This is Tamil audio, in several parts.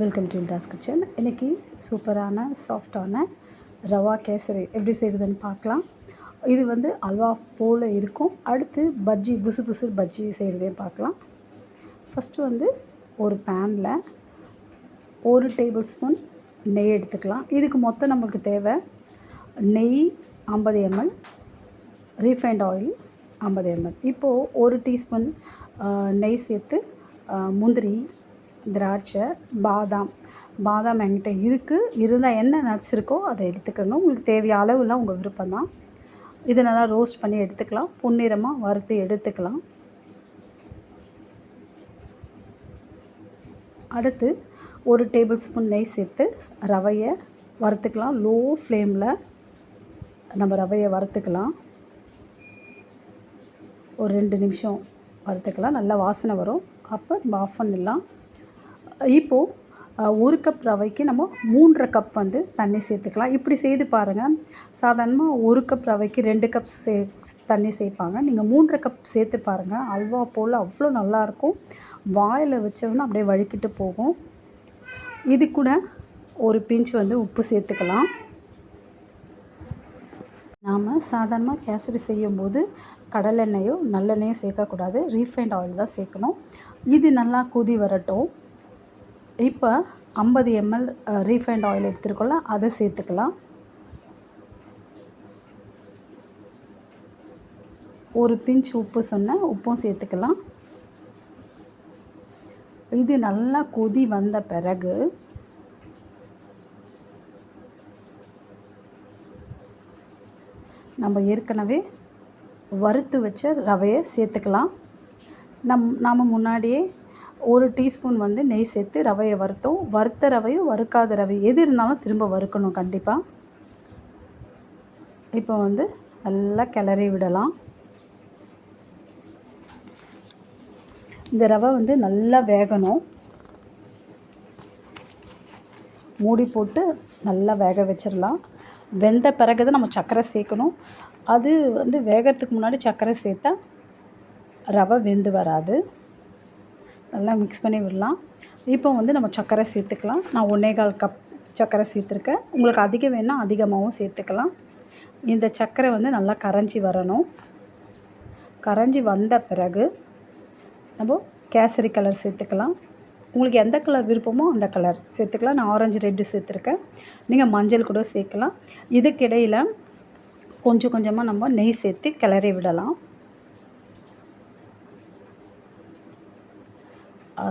வெல்கம் டு இண்டாஸ் கிச்சன் இன்றைக்கி சூப்பரான சாஃப்டான ரவா கேசரி எப்படி செய்கிறதுன்னு பார்க்கலாம். இது வந்து அல்வா போல் இருக்கும். அடுத்து பஜ்ஜி புசு புசு பஜ்ஜி செய்கிறதையும் பார்க்கலாம். ஃபஸ்ட்டு வந்து ஒரு பேனில் ஒரு டேபிள் ஸ்பூன் நெய் எடுத்துக்கலாம். இதுக்கு மொத்தம் நம்மளுக்கு தேவை நெய் ஐம்பது எம்எல் ரீஃபைண்ட் ஆயில் ஐம்பது எம்எல் இப்போது ஒரு டீஸ்பூன் நெய் சேர்த்து முந்திரி திராட்சை பாதாம். பாதாம் என்கிட்ட இருக்குது இருந்தால் என்ன நட்ஸ் இருக்கோ அதை எடுத்துக்கோங்க. உங்களுக்கு தேவையான அளவுலாம் உங்கள் விருப்பம் தான். இதை நல்லா ரோஸ்ட் பண்ணி எடுத்துக்கலாம். பொன்னிறமாக வறுத்து எடுத்துக்கலாம். அடுத்து ஒரு டேபிள் ஸ்பூன் நெய் சேர்த்து ரவையை வறுத்துக்கலாம். லோ ஃப்ளேமில் நம்ம ரவையை வறுத்துக்கலாம். ஒரு ரெண்டு நிமிஷம் வறுத்துக்கலாம். நல்லா வாசனை வரும். அப்போ நம்ம ஆஃப் பண்ணிடலாம் இப்போது ஒரு கப் ரவைக்கு நம்ம மூன்றரை கப் வந்து தண்ணி சேர்த்துக்கலாம். இப்படி செய்து பாருங்கள் சாதாரணமாக ஒரு கப் ரவைக்கு ரெண்டு கப் சே தண்ணி சேர்ப்பாங்க. நீங்கள் மூன்றரை கப் சேர்த்து பாருங்கள் அல்வா போல் அவ்வளோ நல்லாயிருக்கும் வாயில் வச்சோன்னா அப்படியே வழுக்கிட்டு போகும். இது கூட ஒரு பிஞ்ச் வந்து உப்பு சேர்த்துக்கலாம். நாம் சாதாரணமாக கேசரி செய்யும்போது கடலெண்ணெயோ நல்லெண்ணெயோ சேர்க்கக்கூடாது. ரீஃபைண்ட் ஆயில் தான் சேர்க்கணும். இது நல்லா கொதி வரட்டும். இப்போ ஐம்பது எம்எல் ரீஃபைண்ட் ஆயில் எடுத்துருக்கோம்ல அதை சேர்த்துக்கலாம். ஒரு பிஞ்ச் உப்பு சொன்னேன் உப்பும் சேர்த்துக்கலாம். இது நல்லா கொதி வந்த பிறகு நம்ம ஏற்கனவே வறுத்து வச்ச ரவையை சேர்த்துக்கலாம். நம் நாம் முன்னாடியே ஒரு டீஸ்பூன் வந்து நெய் சேர்த்து ரவையை வறுத்தோம். வறுத்த ரவையும் வறுக்காத ரவை. எது இருந்தாலும் திரும்ப வறுக்கணும் கண்டிப்பாக இப்போ வந்து நல்லா கிளறி விடலாம். இந்த ரவை வந்து நல்லா வேகணும். மூடி போட்டு நல்லா வேக வச்சிடலாம். வெந்த பிறகு தான் நம்ம சர்க்கரை சேர்க்கணும். அது வந்து வேகிறதுக்கு முன்னாடி சர்க்கரை சேர்த்தா ரவை வெந்து வராது. நல்லா மிக்ஸ் பண்ணி விடலாம். இப்போ வந்து நம்ம சர்க்கரை சேர்த்துக்கலாம். நான் ஒன்றே கால் கப் சர்க்கரை சேர்த்துருக்கேன். உங்களுக்கு அதிகம் வேணால் அதிகமாகவும் சேர்த்துக்கலாம். இந்த சர்க்கரை வந்து நல்லா கரைஞ்சி வரணும். கரைஞ்சி வந்த பிறகு நம்ம கேசரி கலர் சேர்த்துக்கலாம். உங்களுக்கு எந்த கலர் விருப்பமோ அந்த கலர் சேர்த்துக்கலாம். நான் ஆரஞ்சு ரெட்டு சேர்த்துருக்கேன். நீங்கள் மஞ்சள் கூட சேர்க்கலாம். இதுக்கிடையில் கொஞ்சம் கொஞ்சமாக நம்ம நெய் சேர்த்து கிளறி விடலாம்.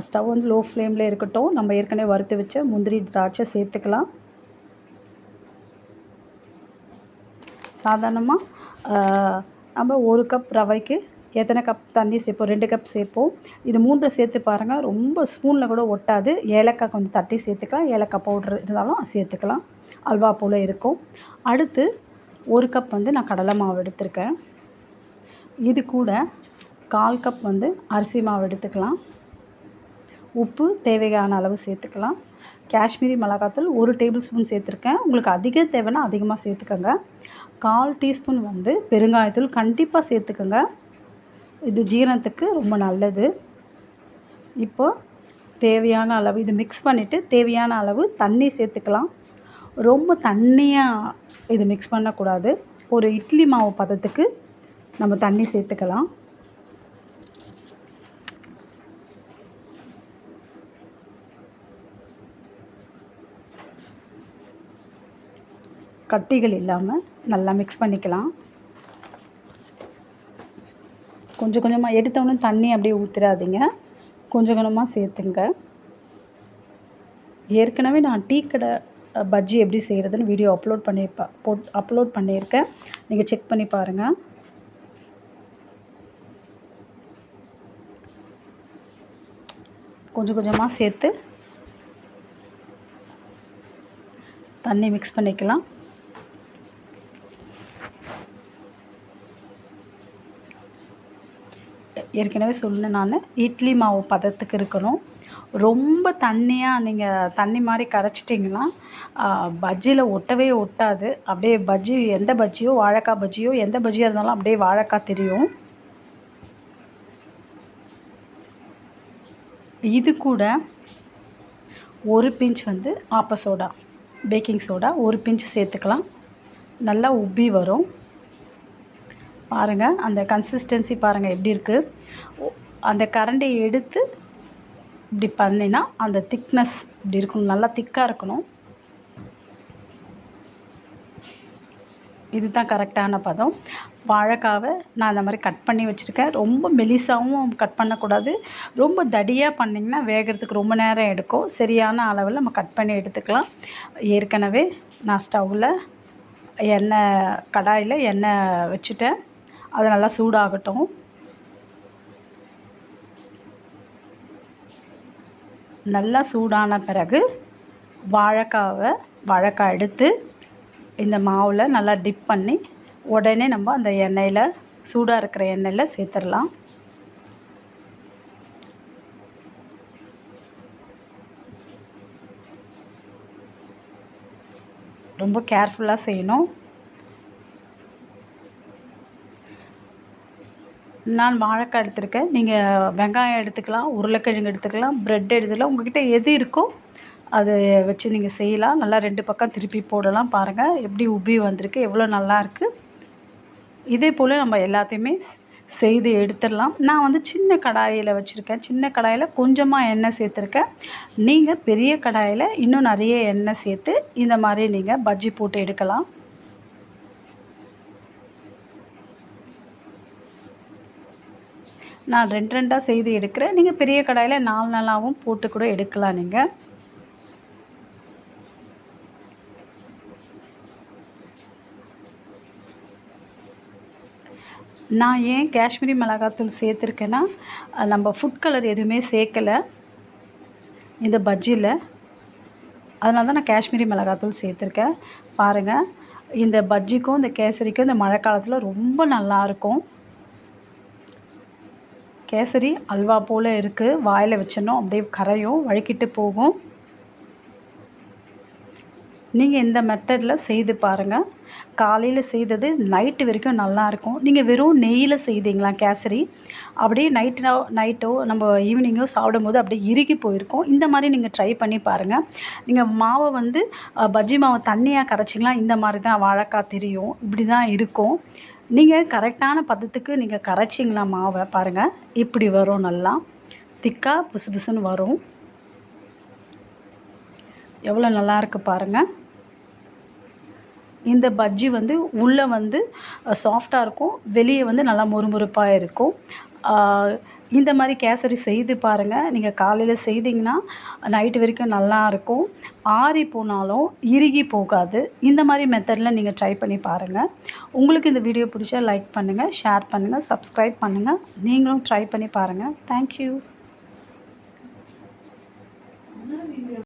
ஸ்டவ் வந்து லோ ஃப்ளேமில் இருக்கட்டும். நம்ம ஏற்கனவே வறுத்து வச்ச முந்திரி திராட்சை சேர்த்துக்கலாம். சாதாரணமாக நம்ம ஒரு கப் ரவைக்கு எத்தனை கப் தண்ணி சேர்ப்போம்? ரெண்டு கப் சேர்ப்போம். இது மூன்று சேர்த்து பாருங்கள் ரொம்ப ஸ்பூனில் கூட ஒட்டாது. ஏலக்காய் கொஞ்சம் தட்டி சேர்த்துக்கலாம். ஏலக்காய் பவுட்ரு இருந்தாலும் சேர்த்துக்கலாம். அல்வா போல் இருக்கும். அடுத்து ஒரு கப் வந்து நான் கடலை மாவு எடுத்திருக்கேன். இது கூட கால் கப் வந்து அரிசி மாவு எடுத்துக்கலாம். உப்பு தேவையான அளவு சேர்த்துக்கலாம். காஷ்மீரி மிளகாத்தூள் ஒரு டேபிள் ஸ்பூன் சேர்த்துருக்கேன். உங்களுக்கு அதிக தேவைன்னா அதிகமாக சேர்த்துக்கோங்க. கால் டீஸ்பூன் வந்து பெருங்காயத்தூள் கண்டிப்பாக சேர்த்துக்கோங்க. இது ஜீரணத்துக்கு ரொம்ப நல்லது. இப்போது தேவையான அளவு இது மிக்ஸ் பண்ணிவிட்டு தேவையான அளவு தண்ணி சேர்த்துக்கலாம். ரொம்ப தண்ணியாக இது மிக்ஸ் பண்ணக்கூடாது. ஒரு இட்லி மாவு பதத்துக்கு நம்ம தண்ணி சேர்த்துக்கலாம். கட்டிகள் இல்லாமல் நல்லா மிக்ஸ் பண்ணிக்கலாம். கொஞ்சம் கொஞ்சமாக எடுத்தவொடனே தண்ணி அப்படியே ஊற்றிடாதீங்க கொஞ்சம் கொஞ்சமாக சேர்த்துங்க. ஏற்கனவே நான் டீ கடை பஜ்ஜி எப்படி செய்கிறதுன்னு வீடியோ அப்லோட் பண்ணியிருப்பேன் போட் அப்லோட் பண்ணியிருக்கேன் நீங்கள் செக் பண்ணி பாருங்கள் கொஞ்சம் கொஞ்சமாக சேர்த்து தண்ணி மிக்ஸ் பண்ணிக்கலாம். ஏற்கனவே சொன்னேன் நான். இட்லி மாவு பதத்துக்கு இருக்கணும். ரொம்ப தண்ணியாக நீங்கள் தண்ணி மாதிரி கரைச்சிட்டிங்கன்னா பஜ்ஜியில் ஒட்டவே ஒட்டாது. அப்படியே பஜ்ஜி எந்த பஜ்ஜியோ வாழைக்காய் பஜ்ஜியோ எந்த பஜ்ஜியாக இருந்தாலும் அப்படியே வாழைக்காய் தெரியும். இது கூட ஒரு பிஞ்ச் வந்து ஆப்ப சோடா பேக்கிங் சோடா ஒரு பிஞ்ச் சேர்த்துக்கலாம். நல்லா உப்பி வரும். பாருங்கள் அந்த கன்சிஸ்டன்சி பாருங்கள் எப்படி இருக்குது அந்த கரண்டியை எடுத்து இப்படி பண்ணினா அந்த திக்னஸ் இப்படி இருக்கணும் நல்லா திக்காக இருக்கணும். இதுதான் கரெக்டான பதம். வாழைக்காவை நான் அந்த மாதிரி கட் பண்ணி வச்சுருக்கேன். ரொம்ப மெலிசாகவும் கட் பண்ணக்கூடாது. ரொம்ப தடியாக பண்ணிங்கன்னா வேகிறதுக்கு ரொம்ப நேரம் எடுக்கும். சரியான அளவில் நம்ம கட் பண்ணி எடுத்துக்கலாம். ஏற்கனவே நான் ஸ்டவ்வில் எண்ணெய் கடாயில் எண்ணெய் வச்சுட்டேன். அது நல்லா சூடாகட்டும். நல்லா சூடான பிறகு வாழைக்காவை வாழைக்காய் எடுத்து இந்த மாவில் நல்லா டிப் பண்ணி உடனே நம்ம அந்த எண்ணெயில் சூடாக இருக்கிற எண்ணெயில் சேர்த்துடலாம். ரொம்ப கேர்ஃபுல்லாக செய்யணும். நான் வாழைக்காய் எடுத்திருக்கேன். நீங்கள் வெங்காயம் எடுத்துக்கலாம் உருளைக்கிழங்கு எடுத்துக்கலாம் ப்ரெட் எடுத்துக்கலாம். உங்கள்கிட்ட எது இருக்கோ அதை வச்சு நீங்கள் செய்யலாம். நல்லா ரெண்டு பக்கம் திருப்பி போடலாம் பாருங்கள் எப்படி உப்பி வந்திருக்கு எவ்வளோ நல்லாயிருக்கு இதே போல் நம்ம எல்லாத்தையுமே செய்து எடுத்துடலாம். நான் வந்து சின்ன கடாயில் வச்சுருக்கேன். சின்ன கடாயில் கொஞ்சமாக எண்ணெய் சேர்த்துருக்கேன். நீங்கள் பெரிய கடாயில் இன்னும் நிறைய எண்ணெய் சேர்த்து இந்த மாதிரி நீங்கள் பஜ்ஜி போட்டு எடுக்கலாம். நான் ரெண்டு ரெண்டாக செய்து எடுக்கிறேன். நீங்கள் பெரிய கடாயில் நாலு நாளாகவும் போட்டு கூட எடுக்கலாம் நீங்கள் நான் ஏன் காஷ்மீரி மிளகாத்தூள் சேர்த்துருக்கேன்னா நம்ம ஃபுட் கலர் எதுவுமே சேர்க்கலை. இந்த பஜ்ஜியில் அதனால தான் நான் காஷ்மீரி மிளகாத்தூள் சேர்த்துருக்கேன். பாருங்கள் இந்த பஜ்ஜிக்கும் இந்த கேசரிக்கும் இந்த மழை காலத்தில் ரொம்ப நல்லாயிருக்கும் கேசரி அல்வா போல் இருக்குது வாயில் வச்சிடணும் அப்படியே கரையும் வழுக்கிட்டு போகும். நீங்கள் இந்த மெத்தடில் செய்து பாருங்கள் காலையில் செய்தது நைட்டு வரைக்கும் நல்லாயிருக்கும் நீங்கள் வெறும் நெய்யில் செய்தீங்களா கேசரி? அப்படியே நைட்டு நைட்டோ நம்ம ஈவினிங்கோ சாப்பிடும்போது அப்படியே இறுகி போயிருக்கும். இந்த மாதிரி நீங்கள் ட்ரை பண்ணி பாருங்கள் நீங்கள் மாவை வந்து பஜ்ஜி மாவை தண்ணியாக கரைச்சிங்களா? இந்த மாதிரி தான் வாழைக்காய் தெரியும். இப்படி தான் இருக்கும். நீங்கள் கரெக்டான பதத்துக்கு நீங்கள் கரைச்சிங்களா மாவை பாருங்கள் இப்படி வரும் நல்லா. திக்காக புசு புசுன்னு வரும். எவ்வளோ நல்லா இருக்குது பாருங்கள் இந்த பஜ்ஜி வந்து உள்ளே வந்து சாஃப்டாக இருக்கும். வெளியே வந்து நல்லா மொறுமொறுப்பாக இருக்கும். இந்த மாதிரி கேசரி செய்து பாருங்கள் நீங்கள் காலையில் செய்தீங்கன்னா நைட்டு வரைக்கும் நல்லா இருக்கும். ஆறி போனாலும் இறுகி போகாது. இந்த மாதிரி மெத்தடில் நீங்கள் ட்ரை பண்ணி பாருங்கள் உங்களுக்கு இந்த வீடியோ பிடிச்சா லைக் பண்ணுங்கள் ஷேர் பண்ணுங்கள் சப்ஸ்கிரைப் பண்ணுங்கள் நீங்களும் ட்ரை பண்ணி பாருங்கள் தேங்க்யூ